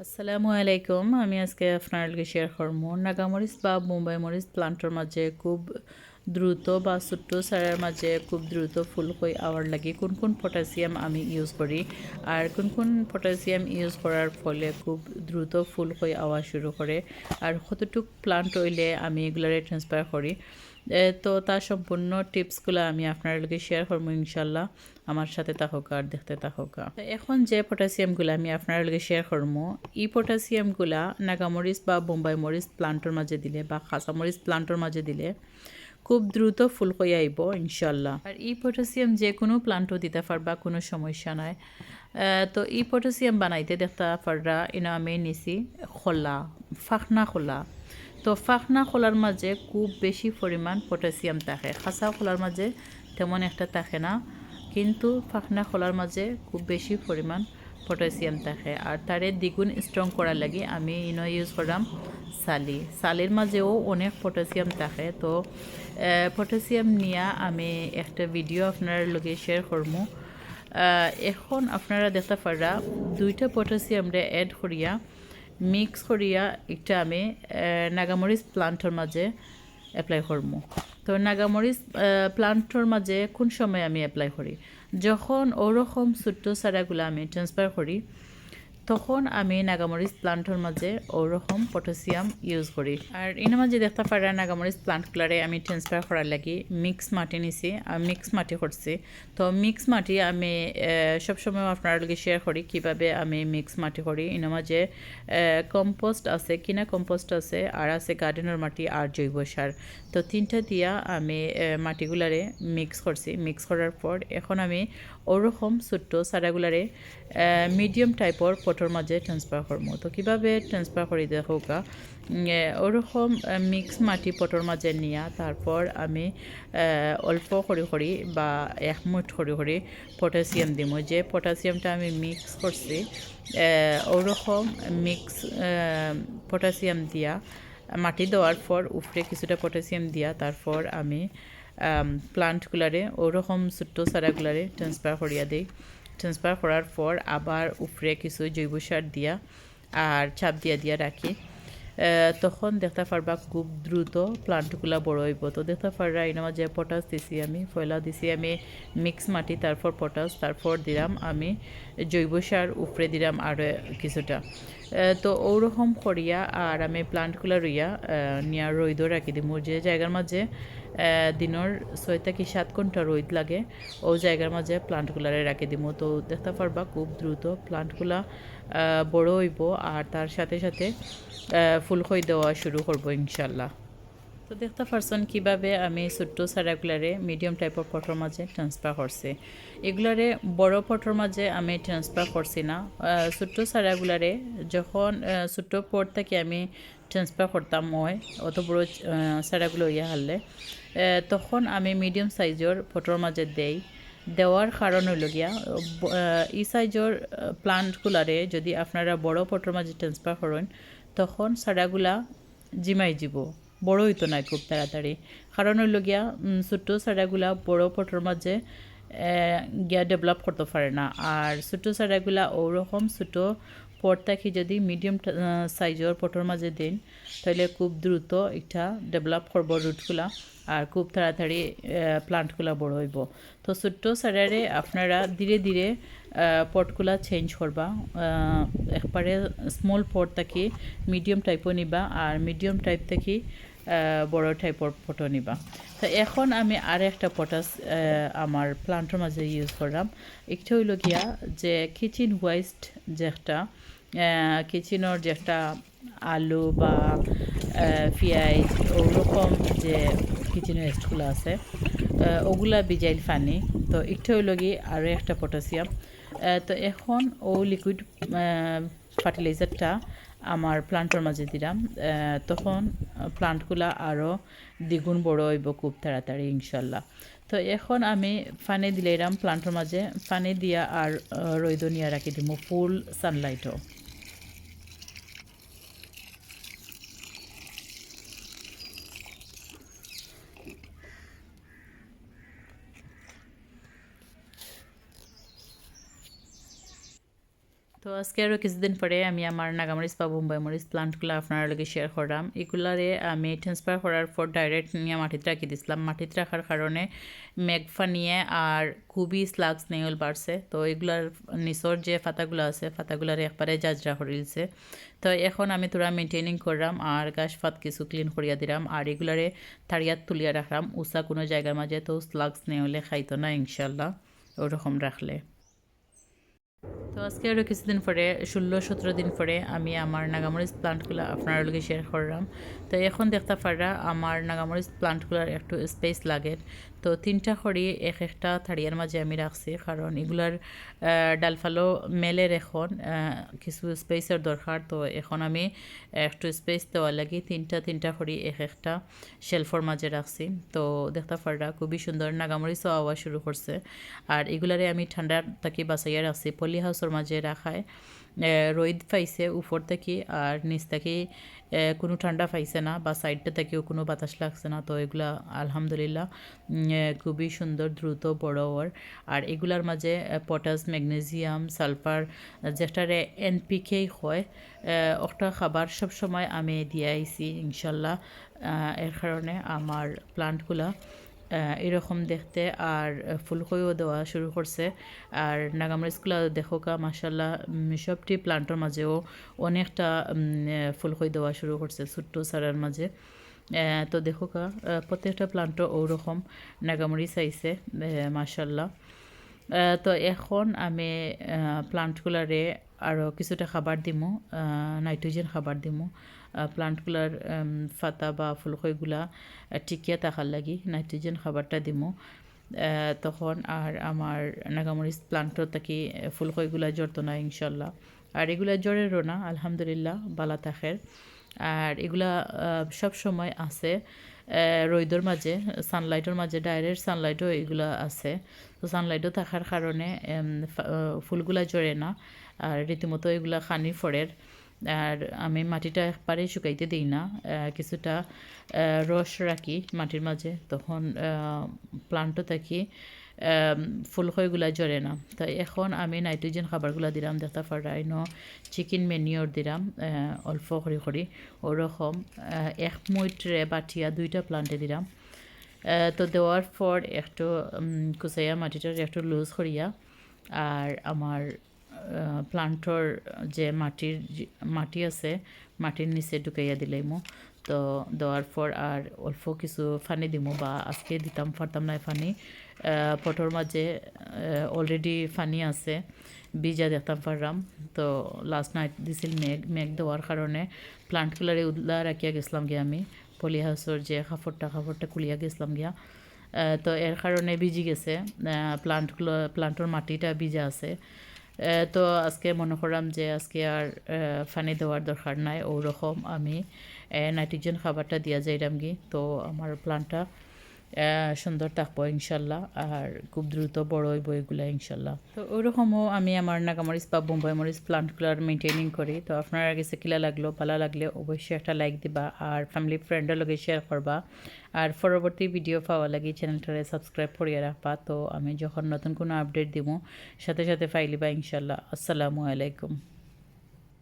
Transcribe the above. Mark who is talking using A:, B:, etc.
A: আসসালামু আলাইকুম। আমি আজকে আপনার শেয়ার করব নাগামরিচ বা মুম্বাই মরিচ প্লান্টর মাঝে খুব দ্রুত বা ছোট্ট সারের মাঝে খুব দ্রুত ফুল হয়ে আওয়ার লাগে কোন কোন পটাশিয়াম আমি ইউজ করি আর কোন কোন পটাশিয়াম ইউজ করার ফলে খুব দ্রুত ফুল হয়ে আওয়া শুরু করে আর কতটুক প্লান্ট হইলে আমি এগুলারে ট্রান্সফার করি তো তার সম্পূর্ণ টিপসগুলো আমি আপনার লগে শেয়ার করব ইনশাল্লাহ। আমার সাথে থাকুক আর দেখতে থাকুক। তো এখন যে পটাশিয়ামগুলো আমি আপনার লগে শেয়ার করব এই পটাশিয়ামগুলা নাগামরিচ বা বোম্বাই মরিচ প্লান্টর মাঝে দিলে বা খাসামরিচ প্লান্টর মাঝে দিলে। খুব দ্রুত ফুল হয়ে আইব ইনশাল্লাহ আর ই পটাশিয়াম যে কোনো প্লান্টও দিতে পারবা, কোনো সমস্যা নাই। তো ই পটাশিয়াম বানাইতে দেখতে পাররা, এনে আমি নিছি খোলা ফাখনা খোলা। তো ফাখনা খোলার মাঝে খুব বেশি পরিমাণ পটাশিয়াম থাকে। খাঁচা খোলার মাঝে তেমন একটা থাকে না, কিন্তু ফাখনা খোলার মাঝে খুব বেশি পরিমাণ পটাশিয়াম থাকে আর তারে দ্বিগুণ স্ট্রং করার লাগে আমি ইনো ইউজ করলাম সালি সালির মাঝেও অনেক পটাশিয়াম থাকে, তো পটাশিয়াম নিয়ে আমি একটা ভিডিও আপনার লগে শেয়ার করব এখন আপনারা দেখতে পারা দুইটা পটাশিয়ামরে অ্যাড করিয়া মিক্স করিয়া একটা আমি নাগামরিচ প্লান্টর মাঝে অ্যাপ্লাই করব তো নাগামরিচ প্লান্টর মাঝে কোন সময় আমি অ্যাপ্লাই করি? যখন ওরকম ছোট্ট চারাগুলো আমি ট্রান্সফার করি তখন আমি নাগামরিচ প্লান্টর মাঝে ওরকম পটাশিয়াম ইউজ করি। আর এর মাঝে দেখতে পারা নাগামরিচ প্লান্টগুলারে আমি ট্রান্সফার করার লাগি মিক্স মাটি নিছি মিক্স মাটি করছি। তো মিক্স মাটি আমি সবসময় আপনার লগে শেয়ার করি কীভাবে আমি মিক্স মাটি করি। এর মাঝে কম্পোস্ট আছে, কিনা কম্পোস্ট আছে, আর আছে গার্ডেনের মাটি আর জৈব সার। তো তিনটা দিয়া আমি মাটিগুলারে মিক্স করছি। মিক্স করার পর এখন আমি ওরকম ছোট্ট সারাগুলারে মিডিয়াম টাইপর পটর মাঝে ট্রান্সফার করব তো কীভাবে ট্রান্সফার করি দেখো গা ওরকম মিক্স মাটি পটর মাঝে নিয়া। তারপর আমি অল্প করে করি বা এক মুঠ করে করে পটাশিয়াম দিব যে পটাশিয়ামটা আমি মিক্স করছি ওরকম মিক্স পটাশিয়াম দিয়া, মাটি দেওয়ার পর উপরে কিছুটা পটাশিয়াম দিয়া। তারপর আমি প্লান্টগুলারে ওরকম ছোট্ট চারাগুলারে ট্রান্সফার করিয়া দিই। ট্রান্সফার করার পর আবার উপরে কিছু জৈব সার দিয়া আর চাপ দিয়া দিয়া রাখি। তখন দেখতে পারবা খুব দ্রুত প্লান্টগুলা বড় হইব। তো দেখতে পারবা এই নামা যে পটাশ দিছি আমি পয়লা দিছি আমি মিক্স মাটি, তারপর পটাশ তারপর দিলাম আমি, জৈব সার উপরে দিলাম আরও কিছুটা। তো ওরকম করিয়া আর আমি প্লান্টগুলা রইয়া নিয়া রইদও রাখি দিই। মোর যে জায়গার মাঝে দিনের ছয় থেকে সাত ঘণ্টা রোদ লাগে ও জায়গার মাঝে প্লান্টগুলারে রাখি দিব তো দেখতে পারবা খুব দ্রুত প্লান্টগুলা বড় হইব আর তার সাথে সাথে ফুল হয়ে দেওয়া শুরু করব ইনশাল্লাহ। তো দেখতে পারছেন কীভাবে আমি ছোট্ট সারাগুলারে মিডিয়াম টাইপের পটর মাঝে ট্রান্সফার করছি এগুলারে বড় পটর মাঝে আমি ট্রান্সফার করছি না। ছোট্ট সারাগুলারে যখন ছোট্ট পট থেকে আমি ট্রান্সফার করতাম মই অত বড় সারাগুলো ইয়ে হারলে তখন আমি মিডিয়াম সাইজের পটর মাঝে দেই। দেওয়ার কারণ হইল গিয়া আহ, সাইজের প্লান্টগুলারে যদি আপনারা বড় পটর মাঝে ট্রান্সফার করেন তখন সারাগুলা জিমাই যাব বড় হইতো না খুব তাড়াতাড়ি। কারণ হইল গিয়া ছোট্ট সারাগুলা বড় পটর মাঝে গিয়া ডেভেলপ করতে পারে না। আর ছোট সারাগুলা ওরকম ছোট পট থাকি যদি মিডিয়াম সাইজের পটর মাঝে দিন তাহলে খুব দ্রুত এটা ডেভেলপ করব রুটগুলা আর খুব তাড়াতাড়ি প্লান্টগুলা বড় হইব। তো ছোট্ট সারারে আপনারা ধীরে ধীরে পটগুলা চেঞ্জ করবা। একবারে স্মল পট থাকি মিডিয়াম টাইপও নিবা। আর মিডিয়াম টাইপ থেকে বড় টাইপর ফটো নিবা। তো এখন আমি আর একটা পটাস আমার প্লান্টের মাঝে ইউজ করলাম একটা হইল গিয়া যে কিচেন ওয়েস্ট যে একটা কিচেনের যে একটা আলু বা পেঁয়াজ, ওরকম যে কিচেন ওয়েস্টগুলো আছে ওগুলা বিজাইল ফানি। তো একটা হইল গিয়ে আরও একটা পটাশিয়াম তো এখন ও লিকুইড ফার্টিলাইজারটা আমার প্লান্টর মাঝে দিলাম তখন প্লান্টগুলা আরও দ্বিগুণ বড় হইব খুব তাড়াতাড়ি, ইনশাল্লাহ। তো এখন আমি পানি দিলাম প্লান্টর মাঝে, পানি দিয়া আর রৈদনিয়া রৈদ নিয়ে রাখি দিব ফুল সানলাইটও তো আজকে আরও কিছুদিন পরে আমি আমার নাগামরিচ বা বোম্বাই মরিচ প্লান্টগুলো আপনার লগে শেয়ার করলাম এগুলারে আমি ট্রান্সফার করার পর ডাইরেক্ট নিয়ে মাটিতে রাখি দিছিলাম। মাটিতে রাখার কারণে মেঘফা নিয়ে আর খুবই স্লাগ স্নেহল বাড়ছে। তো এগুলার নিচর যে ফাতাগুলো আছে ফাতাগুলার একবারে জাজরা করিলছে তো এখন আমি তোরা মেনটেনিং করলাম আর গাছ ফাত কিছু ক্লিন করিয়া দিলাম আর এগুলারে থাড়িয়াত তুলিয়া রাখলাম উষা কোনো জায়গার মাঝে তো স্লাগ স্নেহলে খাইতো না ইনশাল্লাহ ওরকম রাখলে। তো আজকে আরও কিছুদিন পরে, ষোলো, সতেরো দিন পরে আমি আমার নাগামরিচ প্লান্টগুলো আপনার লগে শেয়ার করলাম। তো এখন দেখতে পারা, আমার নাগামরিচ প্লান্টগুলোর একটু স্পেস লাগে। তো তিনটা খড়ি এক একটা থাড়িয়ার মাঝে আমি রাখছি কারণ এগুলার ডালফালো মেলের এখন কিছু স্পেসের দরকার তো এখন আমি একটু স্পেস দেওয়ার লাগে তিনটা তিনটা খড়ি এক একটা শেলফর মাঝে রাখছি তো দেখতে পারা খুবই সুন্দর নাগামরিচও আওয়া শুরু করছে আর এগুলারে আমি ঠান্ডার থাকি বাঁচাইয়া রাখছি পলি হাউসের মাঝে রাখায় রোদ পাইছে উপর থেকে আর নিচ থেকে কোনো ঠান্ডা পাইছে না বা সাইডটা থেকেও কোনো বাতাস লাগছে না। তো এগুলা আলহামদুলিল্লাহ খুবই সুন্দর, দ্রুত, বড় ওর আর এগুলার মাঝে পটাশ ম্যাগনেসিয়াম সালফার যেটারে এনপিকেই হয় একটা খাবার সব সময় আমি দিয়ে আইছি, ইনশাল্লাহ। এর কারণে আমার প্লান্টগুলা এরকম দেখতে আর ফুলকইও দেওয়া শুরু করছে। আর নাগামরিচগুলো দেখো কা মাসাল্লাহ সবটি প্লান্টের মাঝেও অনেকটা ফুলকই দেওয়া শুরু করছে ছোট্ট সারার মাঝে। তো দেখো কা প্রত্যেকটা প্লান্টও ওরকম নাগামরিচ চাইছে মাসাল্লাহ তো এখন আমি প্লান্টগুলারে আরও কিছুটা খাবার দিমু নাইট্রোজেন খাবার দিমু। প্লান্টগুলার ফাতা বা ফুলকইগুলা টিকিয়া থাকার লাগি নাইট্রোজেন খাবারটা দিমু। তখন আর আমার নাগামরিচ প্লান্টর থাকি ফুলকইগুলা জড়তো না, ইনশাল্লাহ। আর এগুলা জ্বরেরও না, আলহামদুলিল্লাহ বালা থাকের আর এগুলা সব সময় আছে। রোদর মাঝে সানলাইটের মাঝে ডাইরেক্ট সানলাইটও এগুলো আছে। তো সানলাইটও থাকার কারণে ফুলগুলা জড়ে না আর রীতিমতো এগুলা খানি ফরের আর আমি মাটিটা একবারে শুকাইতে দিই না কিছুটা রস রাখি মাটির মাঝে তখন প্লান্টও থাকি ফুলকইগুলা জ্বরে না। তো এখন আমি নাইট্রোজেন খাবারগুলা দিলাম দেখতে পারাইন চিকেন মেনিওর দিলাম অল্প করে করি ওরকম এক মুইটরে বাটিয়া দুইটা প্লান্টে দিলাম তো দেওয়ার পর একটু কুচাইয়া মাটিটার একটু লুজ করিয়া আর আমার প্লান্টর যে মাটির মাটি আছে মাটির নিচে ঢুকাইয়া দিলাইমো তো দেওয়ার পর আর অল্প কিছু ফানি দিমো বা আজকে দিতাম পারতাম না ফানি। পটর মাঝে অলরেডি ফানি আছে বীজা দেখতাম তো লাস্ট নাইট দিছিল মেঘ মেঘ দেওয়ার কারণে প্লান্টগুলারে উদলা রাখিয়া গেছিলাম গিয়া আমি। পলি হাউসের যে কাপড়টা কাপড়টা খুলিয়া গেছিলাম গিয়া। তো এর কারণে ভিজি গেছে। প্লান্টগুলো প্লান্টর মাটিটা ভিজা আছে। তো আজকে মনে করলাম যে আজকে আর ফানি দেওয়ার দরকার নাই। ওরকম আমি নাইট্রোজেন খাবারটা দিয়া যাইলাম গি। তো আমার প্লান্টটা সুন্দর থাকব ইনশাল্লাহ, আর খুব দ্রুত বড় হইব এগুলো ইনশাল্লাহ। তো ওইরকমও আমি আমার নাগামরিচ বা বোম্বাই মরিচ প্লান্টগুলোর মেনটেনিং করি। তো আপনারা কাছে কিলা লাগল, ভালো লাগলে অবশ্যই একটা লাইক দিবা, আর ফ্যামিলি ফ্রেন্ডের লগে শেয়ার করবা। আর পরবর্তী ভিডিও পাওয়া লাগে চ্যানেলটারে সাবস্ক্রাইব করিয়ে রাখবা। তো আমি যখন নতুন কোনো আপডেট দিব সাথে সাথে ফাইলিবা ইনশাল্লাহ। আসসালামু আলাইকুম।